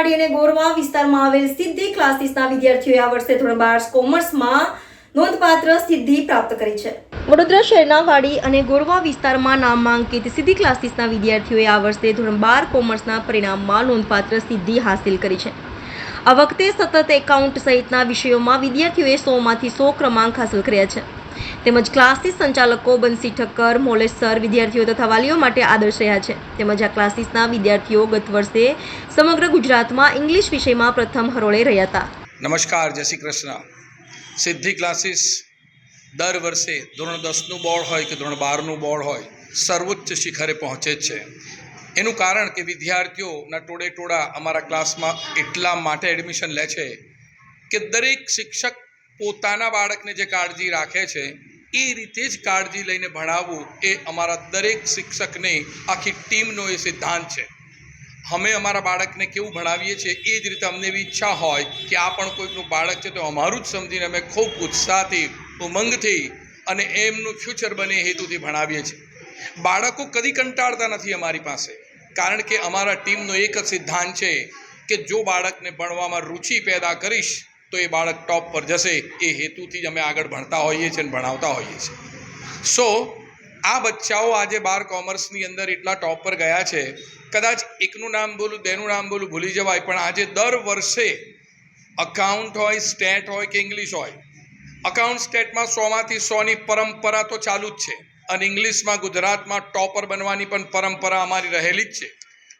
વાડી અને ગોરવા વિસ્તારમાં આવેલ સિદ્ધિ ક્લાસીસના વિદ્યાર્થીઓએ આ વર્ષે ધોરણ બાર કોમર્સમાં નોંધપાત્ર સિદ્ધિ પ્રાપ્ત કરી છે. વડોદરા શહેરના વાડી અને ગોરવા વિસ્તારમાં નામાંકિત સિદ્ધિ ક્લાસીસના વિદ્યાર્થીઓએ આ વર્ષે ધોરણ બાર કોમર્સના પરિણામમાં નોંધપાત્ર સિદ્ધિ હાંસિલ કરી છે. આ વખતે સતત એકાઉન્ટ સહિતના વિષયોમાં વિદ્યાર્થીઓએ સોમાંથી સો ક્રમાંક હાંસલ કર્યા છે. તેમજ ક્લાસીસ સંચાલકો બંસી ઠક્કર મોલેશ સર વિદ્યાર્થીઓ તથા વાલીઓ માટે આદર્શ રહ્યા છે. તેમજ આ ક્લાસીસના વિદ્યાર્થીઓ ગત વર્ષે સમગ્ર ગુજરાતમાં ઇંગ્લિશ વિષયમાં પ્રથમ હરોળે રહ્યા હતા. નમસ્કાર, જય શ્રી કૃષ્ણ. સિદ્ધિ ક્લાસીસ દર વર્ષે ધોરણ દસનું બોર્ડ હોય કે ધોરણ બારનું બોર્ડ હોય, સર્વોચ્ચ શિખરે પહોંચે છે. એનું કારણ કે વિદ્યાર્થીઓના ટોળે ટોળા અમારા ક્લાસમાં એટલા માટે એડમિશન લે છે કે દરેક શિક્ષક પોતાના બાળકને જે કાળજી રાખે છે, એ રીતે જ કાળજી લઈને ભણાવવું એ અમારા દરેક શિક્ષકને, આખી ટીમનો એ સિદ્ધાંત છે. અમે અમારા બાળકને કેવું ભણાવીએ છીએ, એ જ રીતે અમને એવી ઈચ્છા હોય કે આ પણ કોઈકનું બાળક છે તો અમારું જ સમજીને અમે ખૂબ ઉત્સાહથી, ઉમંગથી અને એમનું ફ્યુચર બને હેતુથી ભણાવીએ છીએ. બાળકો કદી કંટાળતા નથી અમારી પાસે, કારણ કે અમારા ટીમનો એક જ સિદ્ધાંત છે કે જો બાળકને ભણવામાં રુચિ પેદા કરીશ તો એ બાળક ટોપ પર જશે, એ હેતુથી જ અમે આગળ ભણતા હોઈએ છીએ અને ભણાવતા હોઈએ છીએ. સો આ બચ્ચાઓ આજે બાર કોમર્સની અંદર એટલા ટોપ પર ગયા છે, કદાચ એકનું નામ બોલું બેનું નામ બોલું ભૂલી જવાય, પણ આજે દર વર્ષે અકાઉન્ટ હોય સ્ટેટ હોય કે ઇંગ્લિશ હોય અકાઉન્ટ સ્ટેટમાં સોમાંથી સોની પરંપરા તો ચાલુ જ છે અને ઇંગ્લિશમાં ગુજરાતમાં ટોપર બનવાની પણ પરંપરા અમારી રહેલી જ છે.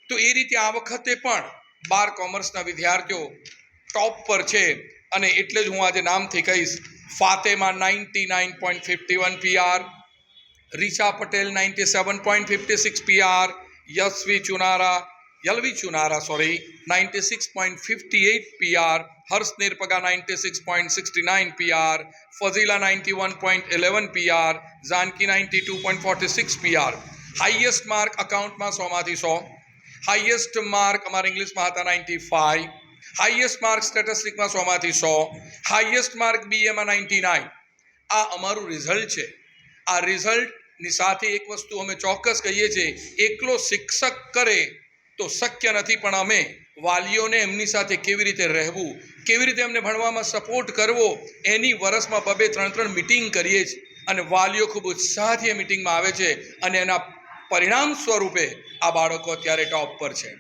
તો એ રીતે આ વખતે પણ બાર કોમર્સના વિદ્યાર્થીઓ ટોપ પર છે અને એટલે જ હું આજે નામથી કહીશ, Fatema ninety nine point fifty one PR Richa Patel ninety seven point fifty six PR Yashvi Chunara, Yalvi Chunara sorry ninety six point fifty eight PR Harsh Nirpaga ninety six point sixty nine PR Fazila ninety one point eleven PR Janki ninety two point forty six PR highest mark અકાઉન્ટમાં સોમાંથી સો. Highest mark અમારા ઇંગ્લિશમાં હતા ninety five. Highest mark સ્ટેટિસ્ટિકમાં સોમાંથી સો. Highest mark બીએમાં ninety nine આ અમારું રિઝલ્ટ છે. આ રિઝલ્ટની સાથે એક વસ્તુ અમે ચોક્કસ કહીએ છીએ, એકલો શિક્ષક કરે તો શક્ય નથી, પણ અમે વાલીઓને એમની સાથે કેવી રીતે રહેવું, કેવી રીતે એમને ભણવામાં સપોર્ટ કરવો, એની વર્ષમાં બબે ત્રણ ત્રણ મિટિંગ કરીએ છીએ. અને વાલીઓ ખૂબ ઉત્સાહથી એ મિટિંગમાં આવે છે અને એના પરિણામ સ્વરૂપે આ બાળકો અત્યારે ટોપ પર છે.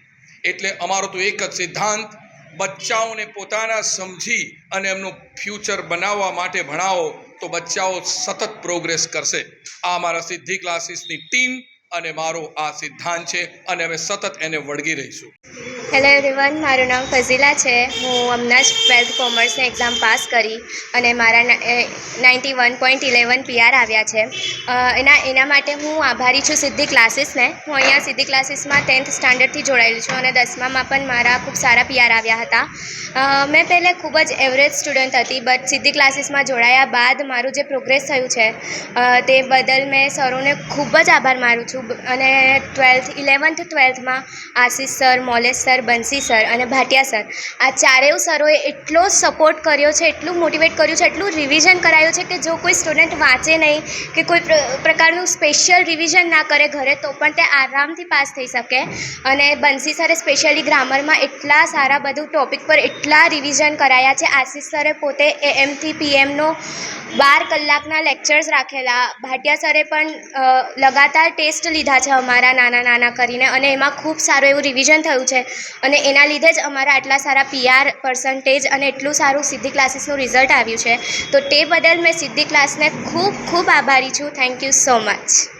એટલે અમારો તો એક જ સિદ્ધાંત બચ્ચાઓને પોતાના સમજી અને એમનું ફ્યુચર બનાવવા માટે ભણાવો, તો બચ્ચાઓ સતત પ્રોગ્રેસ કરશે. આ મારા સિદ્ધિ ક્લાસીસની ટીમ અને મારો આ સિદ્ધાંત છે અને અમે સતત એને વળગી રહીશું. હેલો એવરીવન મારું નામ ફઝીલા છે. હું હમણાં જ ટ્વેલ્થ કોમર્સની એક્ઝામ પાસ કરી અને મારા ninety one point eleven PR આવ્યા છે. એના એના માટે હું આભારી છું સિદ્ધિ ક્લાસીસને. હું અહીંયા સિદ્ધિ ક્લાસીસમાં ટેન્થ સ્ટાન્ડર્ડથી જોડાયેલી છું અને દસમામાં પણ મારા ખૂબ સારા પીઆર આવ્યા હતા. મેં પહેલાં ખૂબ જ એવરેજ સ્ટુડન્ટ હતી બટ સિદ્ધિ ક્લાસીસમાં જોડાયા બાદ મારું જે પ્રોગ્રેસ થયું છે તે બદલ મેં સરોને ખૂબ જ આભાર માનું છું. અને ટ્વેલ્થ ઇલેવન્થ ટ્વેલ્થમાં Ashish sir Molesh sir Bansi sir અને ભાટિયા સર. આ ચારેય સરોએ એટલો સપોર્ટ કર્યો છે, એટલું મોટિવેટ કર્યું છે, એટલું રિવિઝન કરાયું છે કે જો કોઈ સ્ટુડન્ટ વાંચે નહીં, કે કોઈ પ્ર- પ્રકારનું સ્પેશિયલ રિવિઝન ના કરે ઘરે, તો પણ તે આરામથી પાસ થઈ શકે. અને બંસી સરે સ્પેશિયલી ગ્રામરમાં એટલા સારા બધું ટોપિક પર એટલા રિવિઝન કરાયા છે. આશીષ સરે પોતે એમથી પીએમનો બાર કલાકના લેક્ચર્સ રાખેલા. ભાટિયા સરે પણ લગાતાર ટેસ્ટ લીધા છે અમારા નાના નાના કરીને અને એમાં ખૂબ સારું એવું રિવિઝન થયું છે. અને એના લીધે જ અમારા આટલા સારા પીઆર પર્સન્ટેજ અને એટલું સારું સિદ્ધિ ક્લાસીસનું રિઝલ્ટ આવ્યું છે. તો તે બદલ મેં સિદ્ધિ ક્લાસને ખૂબ ખૂબ આભારી છું. Thank you so much